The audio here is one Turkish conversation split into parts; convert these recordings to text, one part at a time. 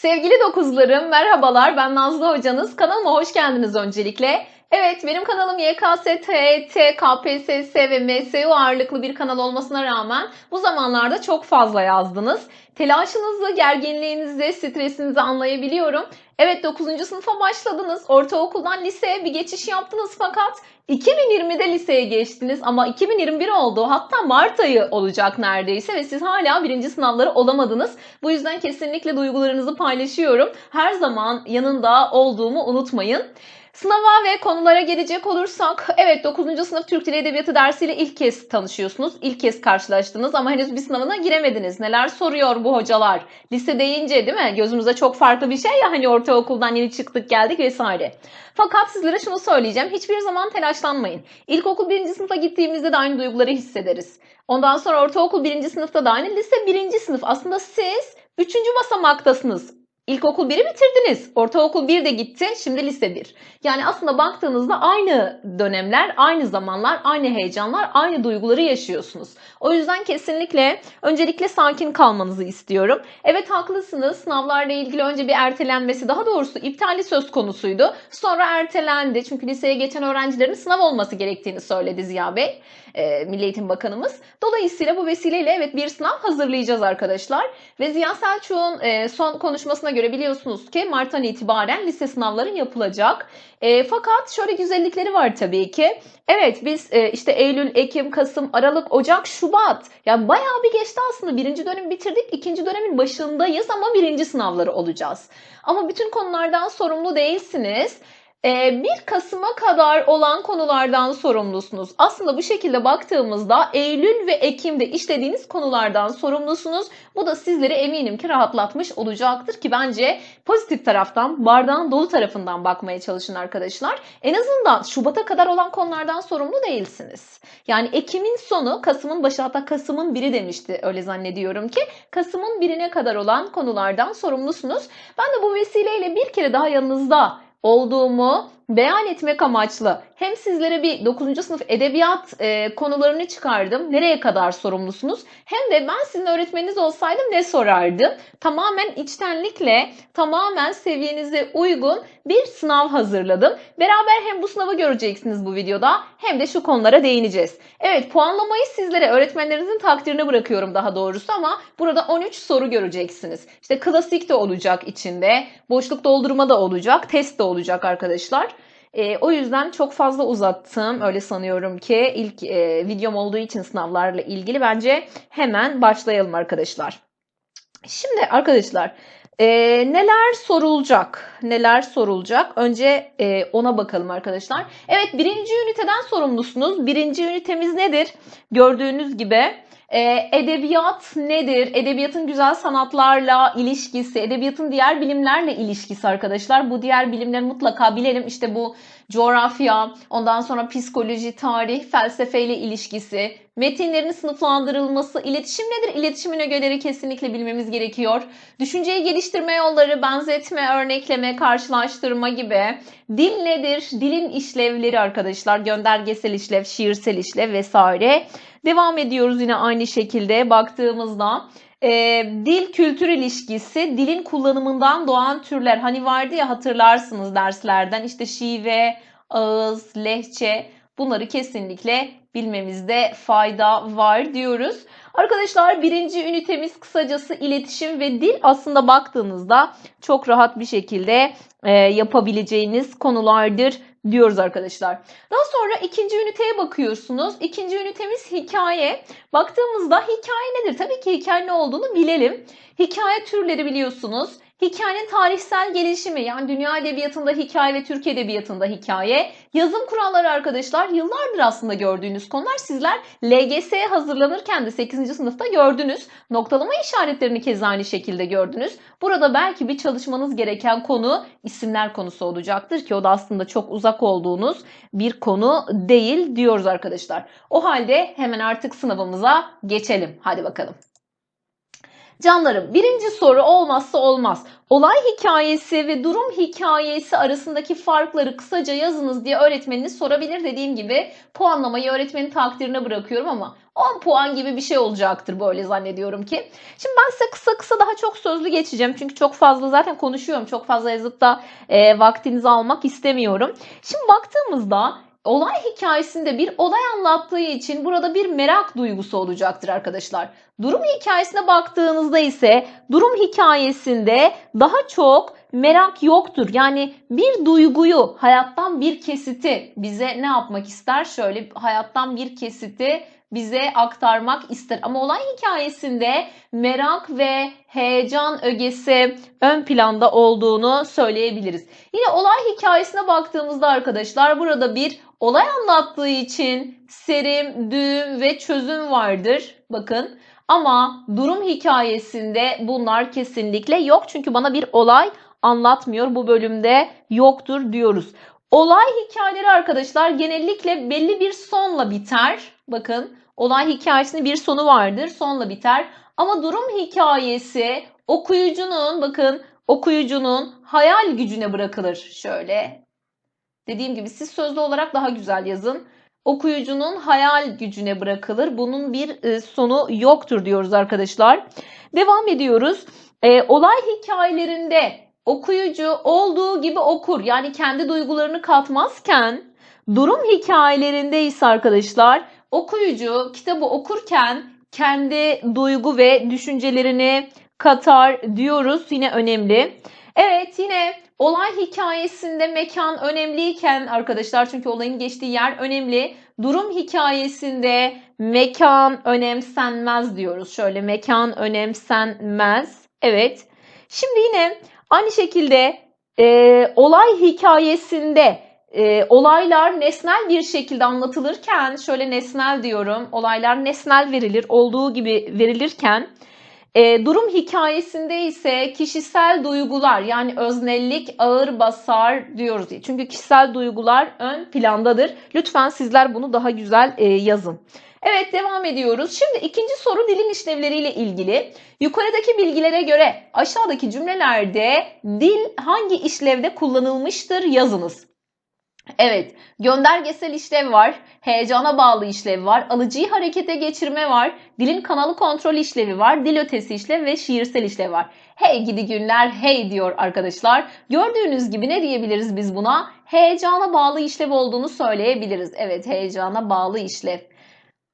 Sevgili dokuzlarım, merhabalar. Ben Nazlı hocanız. Kanalıma hoş geldiniz öncelikle. Evet, benim kanalım YKS, TET, KPSS ve MSU ağırlıklı bir kanal olmasına rağmen bu zamanlarda çok fazla yazdınız. Telaşınızı, gerginliğinizi, stresinizi anlayabiliyorum. Evet 9. sınıfa başladınız. Ortaokuldan liseye bir geçiş yaptınız fakat 2020'de liseye geçtiniz ama 2021 oldu. Hatta Mart ayı olacak neredeyse ve siz hala birinci sınavları olamadınız. Bu yüzden kesinlikle duygularınızı paylaşıyorum. Her zaman yanında olduğumu unutmayın. Sınava ve konulara gelecek olursak, evet 9. sınıf Türk Dili Edebiyatı dersiyle ilk kez tanışıyorsunuz. İlk kez karşılaştınız ama henüz bir sınavına giremediniz. Neler soruyor bu hocalar? Lise deyince değil mi? Gözümüze çok farklı bir şey ya hani ortaokuldan yeni çıktık geldik vesaire. Fakat sizlere şunu söyleyeceğim. Hiçbir zaman telaşlanmayın. İlkokul 1. sınıfa gittiğimizde de aynı duyguları hissederiz. Ondan sonra ortaokul 1. sınıfta da aynı, lise 1. sınıf. Aslında siz 3. basamaktasınız. İlkokul 1'i bitirdiniz. Ortaokul 1 de gitti. Şimdi lise 1. Yani aslında baktığınızda aynı dönemler, aynı zamanlar, aynı heyecanlar, aynı duyguları yaşıyorsunuz. O yüzden kesinlikle öncelikle sakin kalmanızı istiyorum. Evet haklısınız. Sınavlarla ilgili önce bir ertelenmesi, daha doğrusu iptali söz konusuydu. Sonra ertelendi. Çünkü liseye geçen öğrencilerin sınav olması gerektiğini söyledi Ziya Bey, e, Milli Eğitim Bakanımız. Dolayısıyla bu vesileyle evet bir sınav hazırlayacağız arkadaşlar. Ve Ziya Selçuk'un e, son konuşmasına göre biliyorsunuz ki Mart'tan itibaren lise sınavları yapılacak. E, fakat şöyle güzellikleri var tabii ki. Evet biz e, işte Eylül, Ekim, Kasım, Aralık, Ocak, Şubat. Yani bayağı bir geçti aslında. Birinci dönemi bitirdik. ikinci dönemin başındayız ama birinci sınavları olacağız. Ama bütün konulardan sorumlu değilsiniz. 1 Kasım'a kadar olan konulardan sorumlusunuz. Aslında bu şekilde baktığımızda Eylül ve Ekim'de işlediğiniz konulardan sorumlusunuz. Bu da sizleri eminim ki rahatlatmış olacaktır ki bence pozitif taraftan, bardağın dolu tarafından bakmaya çalışın arkadaşlar. En azından Şubat'a kadar olan konulardan sorumlu değilsiniz. Yani Ekim'in sonu, Kasım'ın başı hatta Kasım'ın biri demişti öyle zannediyorum ki. Kasım'ın birine kadar olan konulardan sorumlusunuz. Ben de bu vesileyle bir kere daha yanınızda olduğumu beyan etmek amaçlı hem sizlere bir 9. sınıf edebiyat e, konularını çıkardım. Nereye kadar sorumlusunuz? Hem de ben sizin öğretmeniniz olsaydım ne sorardım? Tamamen içtenlikle, tamamen seviyenize uygun bir sınav hazırladım. Beraber hem bu sınavı göreceksiniz bu videoda hem de şu konulara değineceğiz. Evet puanlamayı sizlere öğretmenlerinizin takdirine bırakıyorum daha doğrusu ama burada 13 soru göreceksiniz. İşte klasik de olacak içinde, boşluk doldurma da olacak, test de olacak arkadaşlar. E, o yüzden çok fazla uzattım. Öyle sanıyorum ki ilk e, videom olduğu için sınavlarla ilgili bence hemen başlayalım arkadaşlar. Şimdi arkadaşlar e, neler sorulacak? Neler sorulacak? Önce e, ona bakalım arkadaşlar. Evet birinci üniteden sorumlusunuz. Birinci ünitemiz nedir? Gördüğünüz gibi ee, edebiyat nedir? Edebiyatın güzel sanatlarla ilişkisi, edebiyatın diğer bilimlerle ilişkisi arkadaşlar. Bu diğer bilimleri mutlaka bilelim. İşte bu coğrafya, ondan sonra psikoloji, tarih, felsefeyle ilişkisi, metinlerin sınıflandırılması, iletişim nedir? İletişim ögeleri kesinlikle bilmemiz gerekiyor. Düşünceyi geliştirme yolları, benzetme, örnekleme, karşılaştırma gibi. Dil nedir? Dilin işlevleri arkadaşlar. Göndergesel işlev, şiirsel işlev vesaire. Devam ediyoruz yine aynı şekilde baktığımızda. E, dil kültür ilişkisi, dilin kullanımından doğan türler. Hani vardı ya hatırlarsınız derslerden işte şive, ağız, lehçe bunları kesinlikle bilmemizde fayda var diyoruz. Arkadaşlar birinci ünitemiz kısacası iletişim ve dil aslında baktığınızda çok rahat bir şekilde e, yapabileceğiniz konulardır diyoruz arkadaşlar. Daha sonra ikinci üniteye bakıyorsunuz. İkinci ünitemiz hikaye. Baktığımızda hikaye nedir? Tabii ki hikaye ne olduğunu bilelim. Hikaye türleri biliyorsunuz. Hikayenin tarihsel gelişimi yani dünya edebiyatında hikaye ve Türk edebiyatında hikaye. Yazım kuralları arkadaşlar yıllardır aslında gördüğünüz konular. Sizler LGS'ye hazırlanırken de 8. sınıfta gördünüz. Noktalama işaretlerini kez aynı şekilde gördünüz. Burada belki bir çalışmanız gereken konu isimler konusu olacaktır ki o da aslında çok uzak olduğunuz bir konu değil diyoruz arkadaşlar. O halde hemen artık sınavımıza geçelim. Hadi bakalım. Canlarım birinci soru olmazsa olmaz. Olay hikayesi ve durum hikayesi arasındaki farkları kısaca yazınız diye öğretmeniniz sorabilir. Dediğim gibi puanlamayı öğretmenin takdirine bırakıyorum ama 10 puan gibi bir şey olacaktır böyle zannediyorum ki. Şimdi ben size kısa kısa daha çok sözlü geçeceğim. Çünkü çok fazla zaten konuşuyorum. Çok fazla yazıp da e, vaktinizi almak istemiyorum. Şimdi baktığımızda olay hikayesinde bir olay anlattığı için burada bir merak duygusu olacaktır arkadaşlar. Durum hikayesine baktığınızda ise durum hikayesinde daha çok merak yoktur. Yani bir duyguyu, hayattan bir kesiti bize ne yapmak ister? Şöyle hayattan bir kesiti bize aktarmak ister. Ama olay hikayesinde merak ve heyecan ögesi ön planda olduğunu söyleyebiliriz. Yine olay hikayesine baktığımızda arkadaşlar burada bir olay anlattığı için serim, düğüm ve çözüm vardır. Bakın ama durum hikayesinde bunlar kesinlikle yok. Çünkü bana bir olay anlatmıyor. Bu bölümde yoktur diyoruz. Olay hikayeleri arkadaşlar genellikle belli bir sonla biter. Bakın olay hikayesinin bir sonu vardır. Sonla biter. Ama durum hikayesi okuyucunun bakın okuyucunun hayal gücüne bırakılır. Şöyle dediğim gibi siz sözlü olarak daha güzel yazın. Okuyucunun hayal gücüne bırakılır. Bunun bir e, sonu yoktur diyoruz arkadaşlar. Devam ediyoruz. E, olay hikayelerinde okuyucu olduğu gibi okur. Yani kendi duygularını katmazken durum hikayelerinde arkadaşlar okuyucu kitabı okurken kendi duygu ve düşüncelerini katar diyoruz. Yine önemli. Evet yine olay hikayesinde mekan önemliyken arkadaşlar çünkü olayın geçtiği yer önemli. Durum hikayesinde mekan önemsenmez diyoruz. Şöyle mekan önemsenmez. Evet. Şimdi yine aynı şekilde e, olay hikayesinde e, olaylar nesnel bir şekilde anlatılırken şöyle nesnel diyorum. Olaylar nesnel verilir olduğu gibi verilirken e, durum hikayesinde ise kişisel duygular yani öznellik ağır basar diyoruz. Çünkü kişisel duygular ön plandadır. Lütfen sizler bunu daha güzel e, yazın. Evet devam ediyoruz. Şimdi ikinci soru dilin işlevleriyle ilgili. Yukarıdaki bilgilere göre aşağıdaki cümlelerde dil hangi işlevde kullanılmıştır yazınız. Evet, göndergesel işlev var, heyecana bağlı işlev var, alıcıyı harekete geçirme var, dilin kanalı kontrol işlevi var, dil ötesi işlev ve şiirsel işlev var. Hey gidi günler, hey diyor arkadaşlar. Gördüğünüz gibi ne diyebiliriz biz buna? Heyecana bağlı işlev olduğunu söyleyebiliriz. Evet, heyecana bağlı işlev.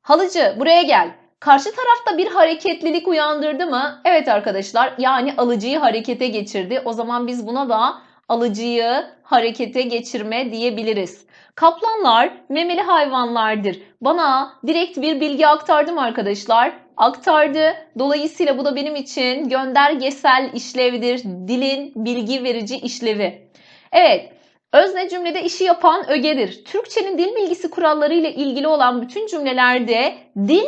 Halıcı buraya gel. Karşı tarafta bir hareketlilik uyandırdı mı? Evet arkadaşlar yani alıcıyı harekete geçirdi. O zaman biz buna da alıcıyı harekete geçirme diyebiliriz. Kaplanlar memeli hayvanlardır. Bana direkt bir bilgi aktardı mı arkadaşlar? Aktardı. Dolayısıyla bu da benim için göndergesel işlevdir. Dilin bilgi verici işlevi. Evet, Özne cümlede işi yapan ögedir. Türkçenin dil bilgisi kuralları ile ilgili olan bütün cümlelerde dil,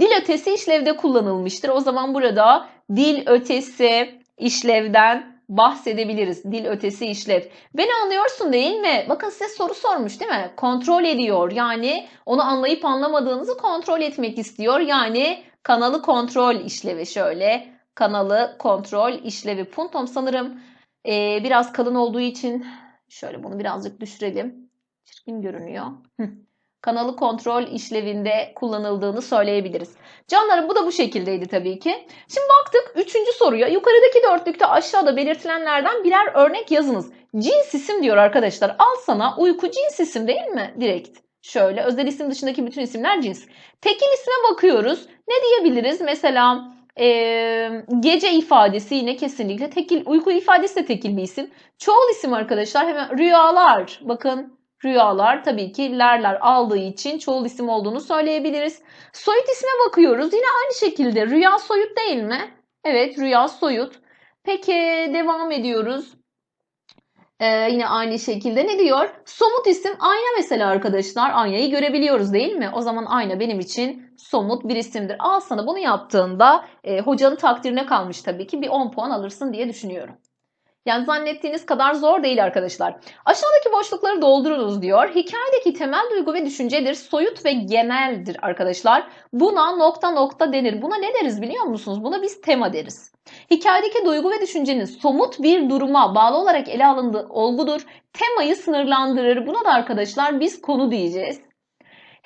dil ötesi işlevde kullanılmıştır. O zaman burada dil ötesi işlevden bahsedebiliriz. Dil ötesi işlev. Beni anlıyorsun değil mi? Bakın size soru sormuş değil mi? Kontrol ediyor. Yani onu anlayıp anlamadığınızı kontrol etmek istiyor. Yani kanalı kontrol işlevi şöyle. Kanalı kontrol işlevi. Puntom sanırım e, biraz kalın olduğu için şöyle bunu birazcık düşürelim. Çirkin görünüyor. kanalı kontrol işlevinde kullanıldığını söyleyebiliriz. Canlarım bu da bu şekildeydi tabii ki. Şimdi baktık üçüncü soruya. Yukarıdaki dörtlükte aşağıda belirtilenlerden birer örnek yazınız. Cins isim diyor arkadaşlar. Al sana uyku cins isim değil mi? Direkt. Şöyle özel isim dışındaki bütün isimler cins. Tekil isme bakıyoruz. Ne diyebiliriz? Mesela e, gece ifadesi yine kesinlikle tekil. Uyku ifadesi de tekil bir isim. Çoğul isim arkadaşlar hemen rüyalar. Bakın rüyalar tabii ki lerler aldığı için çoğul isim olduğunu söyleyebiliriz. Soyut isme bakıyoruz. Yine aynı şekilde rüya soyut değil mi? Evet rüya soyut. Peki devam ediyoruz. Ee, yine aynı şekilde ne diyor? Somut isim ayna mesela arkadaşlar. Aynayı görebiliyoruz değil mi? O zaman ayna benim için somut bir isimdir. Al sana bunu yaptığında e, hocanın takdirine kalmış tabii ki bir 10 puan alırsın diye düşünüyorum. Yani zannettiğiniz kadar zor değil arkadaşlar. Aşağıdaki boşlukları doldurunuz diyor. Hikayedeki temel duygu ve düşüncedir. Soyut ve geneldir arkadaşlar. Buna nokta nokta denir. Buna ne deriz biliyor musunuz? Buna biz tema deriz. Hikayedeki duygu ve düşüncenin somut bir duruma bağlı olarak ele alındığı olgudur. Temayı sınırlandırır. Buna da arkadaşlar biz konu diyeceğiz.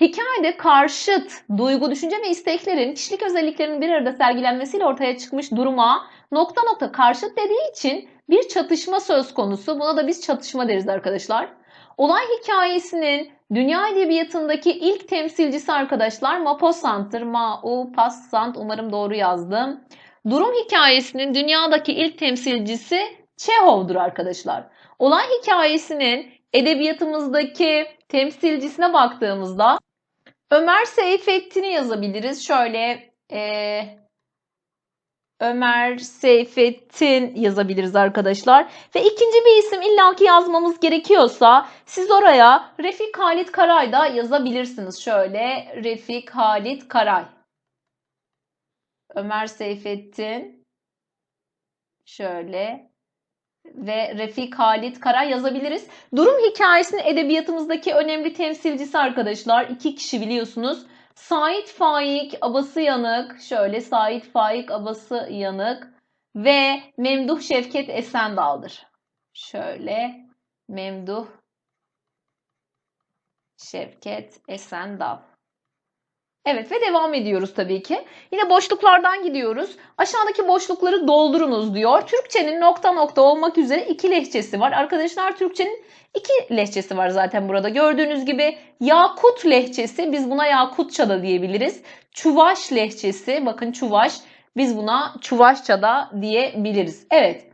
Hikayede karşıt duygu, düşünce ve isteklerin kişilik özelliklerinin bir arada sergilenmesiyle ortaya çıkmış duruma nokta nokta karşıt dediği için bir çatışma söz konusu. Buna da biz çatışma deriz arkadaşlar. Olay hikayesinin dünya edebiyatındaki ilk temsilcisi arkadaşlar Maupassant'tır. Maupassant umarım doğru yazdım. Durum hikayesinin dünyadaki ilk temsilcisi Çehov'dur arkadaşlar. Olay hikayesinin edebiyatımızdaki temsilcisine baktığımızda Ömer Seyfettin'i yazabiliriz. Şöyle e, Ömer Seyfettin yazabiliriz arkadaşlar. Ve ikinci bir isim illaki yazmamız gerekiyorsa siz oraya Refik Halit Karay da yazabilirsiniz. Şöyle Refik Halit Karay. Ömer Seyfettin. Şöyle ve Refik Halit Kara yazabiliriz. Durum hikayesinin edebiyatımızdaki önemli temsilcisi arkadaşlar. iki kişi biliyorsunuz. Sait Faik Abası Yanık. Şöyle Sait Faik Abası Yanık ve Memduh Şevket Esendal'dır. Şöyle Memduh Şevket Esendal. Evet ve devam ediyoruz tabii ki. Yine boşluklardan gidiyoruz. Aşağıdaki boşlukları doldurunuz diyor. Türkçenin nokta nokta olmak üzere iki lehçesi var. Arkadaşlar Türkçenin iki lehçesi var zaten burada. Gördüğünüz gibi Yakut lehçesi biz buna Yakutça da diyebiliriz. Çuvaş lehçesi bakın Çuvaş biz buna Çuvaşça da diyebiliriz. Evet.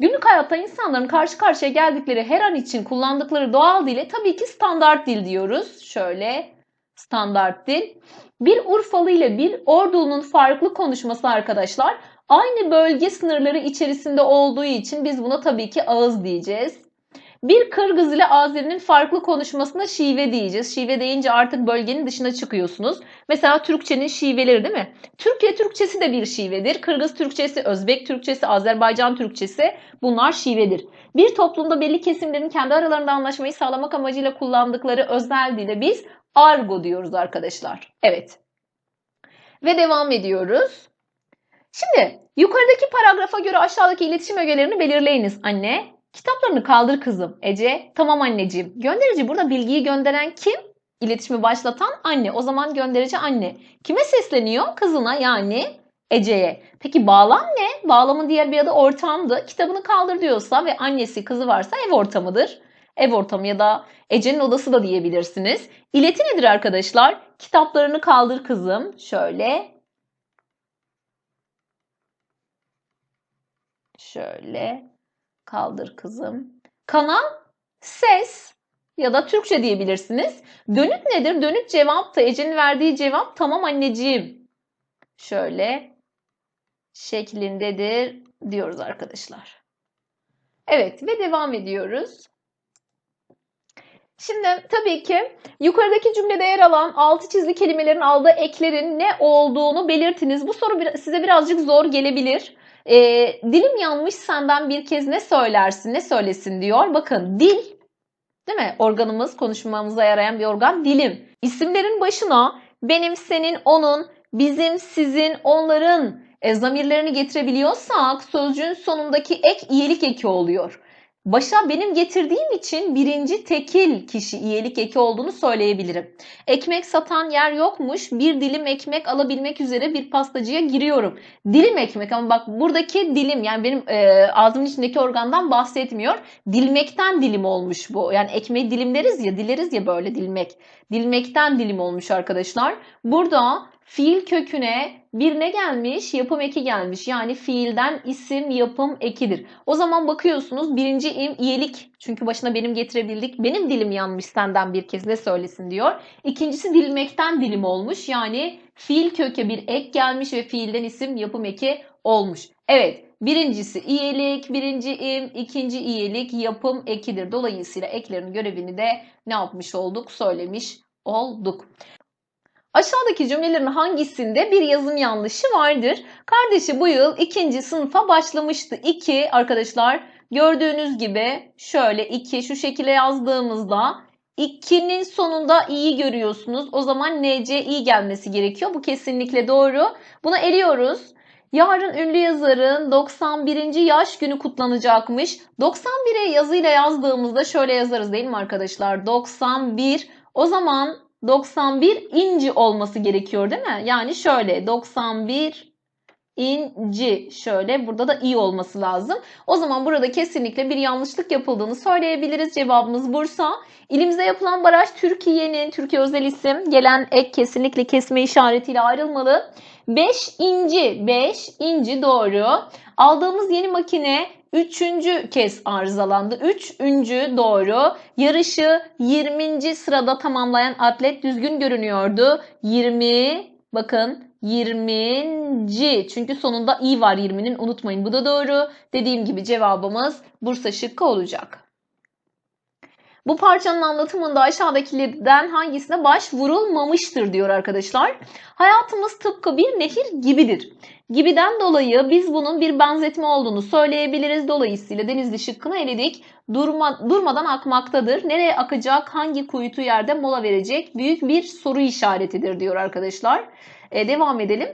Günlük hayatta insanların karşı karşıya geldikleri her an için kullandıkları doğal dile tabii ki standart dil diyoruz. Şöyle standart dil. Bir Urfalı ile bir Ordulu'nun farklı konuşması arkadaşlar aynı bölge sınırları içerisinde olduğu için biz buna tabii ki ağız diyeceğiz. Bir Kırgız ile Azeri'nin farklı konuşmasına şive diyeceğiz. Şive deyince artık bölgenin dışına çıkıyorsunuz. Mesela Türkçenin şiveleri değil mi? Türkiye Türkçesi de bir şivedir. Kırgız Türkçesi, Özbek Türkçesi, Azerbaycan Türkçesi bunlar şivedir. Bir toplumda belli kesimlerin kendi aralarında anlaşmayı sağlamak amacıyla kullandıkları özel dile biz argo diyoruz arkadaşlar. Evet. Ve devam ediyoruz. Şimdi yukarıdaki paragrafa göre aşağıdaki iletişim ögelerini belirleyiniz anne. Kitaplarını kaldır kızım. Ece tamam anneciğim. Gönderici burada bilgiyi gönderen kim? İletişimi başlatan anne. O zaman gönderici anne. Kime sesleniyor? Kızına yani Ece'ye. Peki bağlam ne? Bağlamın diğer bir adı ortamdı. Kitabını kaldır diyorsa ve annesi kızı varsa ev ortamıdır ev ortamı ya da Ece'nin odası da diyebilirsiniz. İleti nedir arkadaşlar? Kitaplarını kaldır kızım. Şöyle. Şöyle. Kaldır kızım. Kanal ses ya da Türkçe diyebilirsiniz. Dönüt nedir? Dönüt cevap da Ece'nin verdiği cevap tamam anneciğim. Şöyle şeklindedir diyoruz arkadaşlar. Evet ve devam ediyoruz. Şimdi tabii ki yukarıdaki cümlede yer alan altı çizili kelimelerin aldığı eklerin ne olduğunu belirtiniz. Bu soru size birazcık zor gelebilir. E, dilim yanmış senden bir kez ne söylersin, ne söylesin diyor. Bakın dil, değil mi? Organımız, konuşmamıza yarayan bir organ dilim. İsimlerin başına benim, senin, onun, bizim, sizin, onların e, zamirlerini getirebiliyorsak sözcüğün sonundaki ek iyilik eki oluyor. Başa benim getirdiğim için birinci tekil kişi iyilik eki olduğunu söyleyebilirim. Ekmek satan yer yokmuş. Bir dilim ekmek alabilmek üzere bir pastacıya giriyorum. Dilim ekmek ama bak buradaki dilim yani benim e, ağzımın içindeki organdan bahsetmiyor. Dilmekten dilim olmuş bu. Yani ekmeği dilimleriz ya dileriz ya böyle dilmek. Dilmekten dilim olmuş arkadaşlar. Burada fiil köküne bir ne gelmiş? Yapım eki gelmiş. Yani fiilden isim yapım ekidir. O zaman bakıyorsunuz birinci im iyilik. Çünkü başına benim getirebildik. Benim dilim yanmış senden bir kez ne söylesin diyor. İkincisi dilmekten dilim olmuş. Yani fiil köke bir ek gelmiş ve fiilden isim yapım eki olmuş. Evet birincisi iyilik, birinci im, ikinci iyilik yapım ekidir. Dolayısıyla eklerin görevini de ne yapmış olduk? Söylemiş olduk. Aşağıdaki cümlelerin hangisinde bir yazım yanlışı vardır? Kardeşi bu yıl ikinci sınıfa başlamıştı. 2 arkadaşlar gördüğünüz gibi şöyle 2 şu şekilde yazdığımızda 2'nin sonunda iyi görüyorsunuz. O zaman NCI gelmesi gerekiyor. Bu kesinlikle doğru. Bunu eliyoruz. Yarın ünlü yazarın 91. yaş günü kutlanacakmış. 91'e yazıyla yazdığımızda şöyle yazarız değil mi arkadaşlar? 91. O zaman 91 inci olması gerekiyor değil mi? Yani şöyle 91 inci şöyle burada da i olması lazım. O zaman burada kesinlikle bir yanlışlık yapıldığını söyleyebiliriz. Cevabımız Bursa. İlimizde yapılan baraj Türkiye'nin, Türkiye özel isim gelen ek kesinlikle kesme işaretiyle ayrılmalı. 5 inci, 5 inci doğru. Aldığımız yeni makine üçüncü kez arızalandı. Üçüncü doğru. Yarışı 20. sırada tamamlayan atlet düzgün görünüyordu. 20 bakın 20. Çünkü sonunda i var 20'nin unutmayın. Bu da doğru. Dediğim gibi cevabımız Bursa şıkkı olacak. Bu parçanın anlatımında aşağıdakilerden hangisine başvurulmamıştır diyor arkadaşlar. Hayatımız tıpkı bir nehir gibidir. Gibiden dolayı biz bunun bir benzetme olduğunu söyleyebiliriz. Dolayısıyla Denizli şıkkını eledik. Durma, durmadan akmaktadır. Nereye akacak, hangi kuytu yerde mola verecek büyük bir soru işaretidir diyor arkadaşlar. Ee, devam edelim.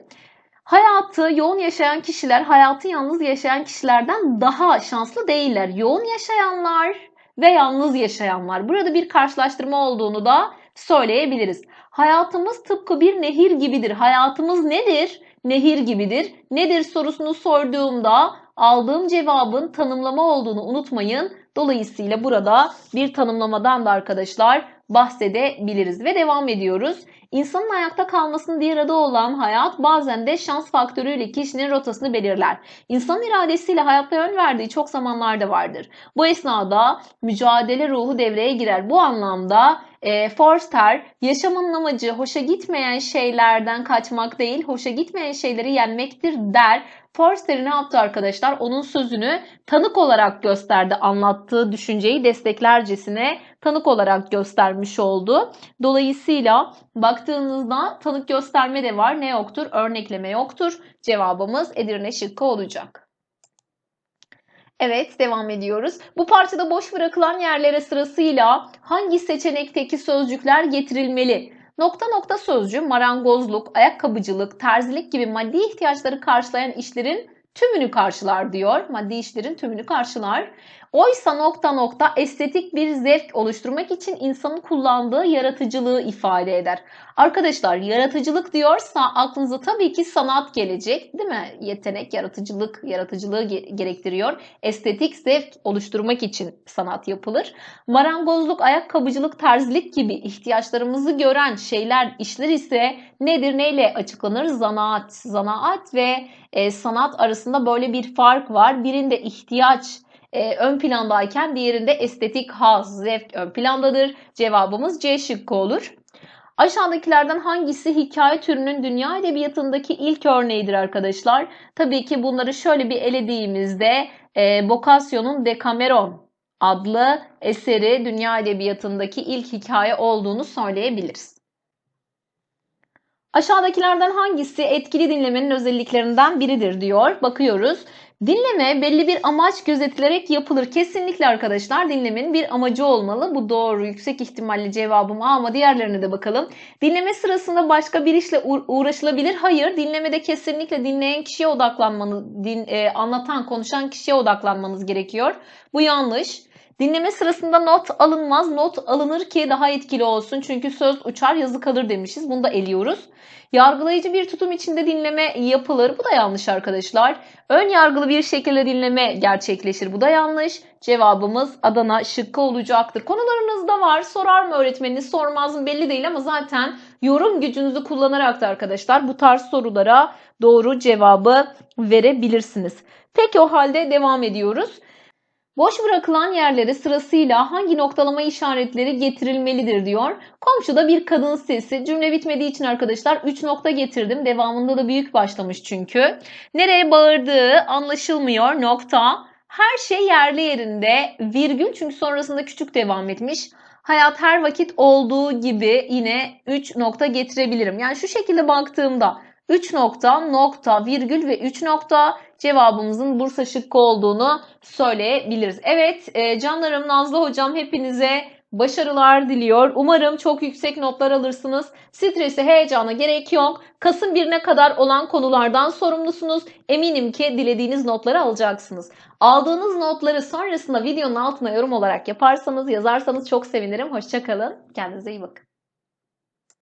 Hayatı yoğun yaşayan kişiler hayatı yalnız yaşayan kişilerden daha şanslı değiller. Yoğun yaşayanlar ve yalnız yaşayanlar. Burada bir karşılaştırma olduğunu da söyleyebiliriz. Hayatımız tıpkı bir nehir gibidir. Hayatımız nedir? Nehir gibidir. Nedir sorusunu sorduğumda aldığım cevabın tanımlama olduğunu unutmayın. Dolayısıyla burada bir tanımlamadan da arkadaşlar bahsedebiliriz ve devam ediyoruz. İnsanın ayakta kalmasının diğer adı olan hayat bazen de şans faktörüyle kişinin rotasını belirler. İnsanın iradesiyle hayatta yön verdiği çok zamanlarda vardır. Bu esnada mücadele ruhu devreye girer. Bu anlamda e, Forster yaşamın amacı hoşa gitmeyen şeylerden kaçmak değil, hoşa gitmeyen şeyleri yenmektir der. Forster ne yaptı arkadaşlar? Onun sözünü tanık olarak gösterdi. Anlattığı düşünceyi desteklercesine tanık olarak göstermiş oldu. Dolayısıyla baktığınızda tanık gösterme de var. Ne yoktur? Örnekleme yoktur. Cevabımız Edirne şıkkı olacak. Evet devam ediyoruz. Bu parçada boş bırakılan yerlere sırasıyla hangi seçenekteki sözcükler getirilmeli? Nokta nokta sözcüğü marangozluk, ayakkabıcılık, terzilik gibi maddi ihtiyaçları karşılayan işlerin tümünü karşılar diyor. Maddi işlerin tümünü karşılar. Oysa nokta nokta estetik bir zevk oluşturmak için insanın kullandığı yaratıcılığı ifade eder. Arkadaşlar yaratıcılık diyorsa aklınıza tabii ki sanat gelecek değil mi? Yetenek, yaratıcılık, yaratıcılığı gerektiriyor. Estetik zevk oluşturmak için sanat yapılır. Marangozluk, ayakkabıcılık, terzilik gibi ihtiyaçlarımızı gören şeyler, işler ise nedir? Neyle açıklanır? Zanaat. Zanaat ve e, sanat arasında böyle bir fark var. Birinde ihtiyaç e, ön plandayken diğerinde estetik haz, zevk ön plandadır. Cevabımız C şıkkı olur. Aşağıdakilerden hangisi hikaye türünün dünya edebiyatındaki ilk örneğidir arkadaşlar? Tabii ki bunları şöyle bir elediğimizde e, Boccaccio'nun Decameron adlı eseri dünya edebiyatındaki ilk hikaye olduğunu söyleyebiliriz. Aşağıdakilerden hangisi etkili dinlemenin özelliklerinden biridir diyor. Bakıyoruz. Dinleme belli bir amaç gözetilerek yapılır. Kesinlikle arkadaşlar dinlemenin bir amacı olmalı. Bu doğru. Yüksek ihtimalle cevabım ama diğerlerine de bakalım. Dinleme sırasında başka bir işle uğraşılabilir. Hayır. Dinlemede kesinlikle dinleyen kişiye odaklanmanız, din, e, anlatan, konuşan kişiye odaklanmanız gerekiyor. Bu yanlış. Dinleme sırasında not alınmaz. Not alınır ki daha etkili olsun. Çünkü söz uçar yazı kalır demişiz. Bunu da eliyoruz. Yargılayıcı bir tutum içinde dinleme yapılır. Bu da yanlış arkadaşlar. Ön yargılı bir şekilde dinleme gerçekleşir. Bu da yanlış. Cevabımız Adana şıkkı olacaktır. Konularınızda var. Sorar mı öğretmeniniz sormaz mı belli değil ama zaten yorum gücünüzü kullanarak da arkadaşlar bu tarz sorulara doğru cevabı verebilirsiniz. Peki o halde devam ediyoruz. Boş bırakılan yerlere sırasıyla hangi noktalama işaretleri getirilmelidir diyor. Komşuda bir kadın sesi. Cümle bitmediği için arkadaşlar 3 nokta getirdim. Devamında da büyük başlamış çünkü. Nereye bağırdığı anlaşılmıyor. Nokta. Her şey yerli yerinde. Virgül çünkü sonrasında küçük devam etmiş. Hayat her vakit olduğu gibi yine 3 nokta getirebilirim. Yani şu şekilde baktığımda 3 nokta, nokta, virgül ve 3 nokta cevabımızın Bursa şıkkı olduğunu söyleyebiliriz. Evet e, canlarım Nazlı hocam hepinize başarılar diliyor. Umarım çok yüksek notlar alırsınız. Strese, heyecana gerek yok. Kasım 1'ine kadar olan konulardan sorumlusunuz. Eminim ki dilediğiniz notları alacaksınız. Aldığınız notları sonrasında videonun altına yorum olarak yaparsanız, yazarsanız çok sevinirim. Hoşçakalın. Kendinize iyi bakın.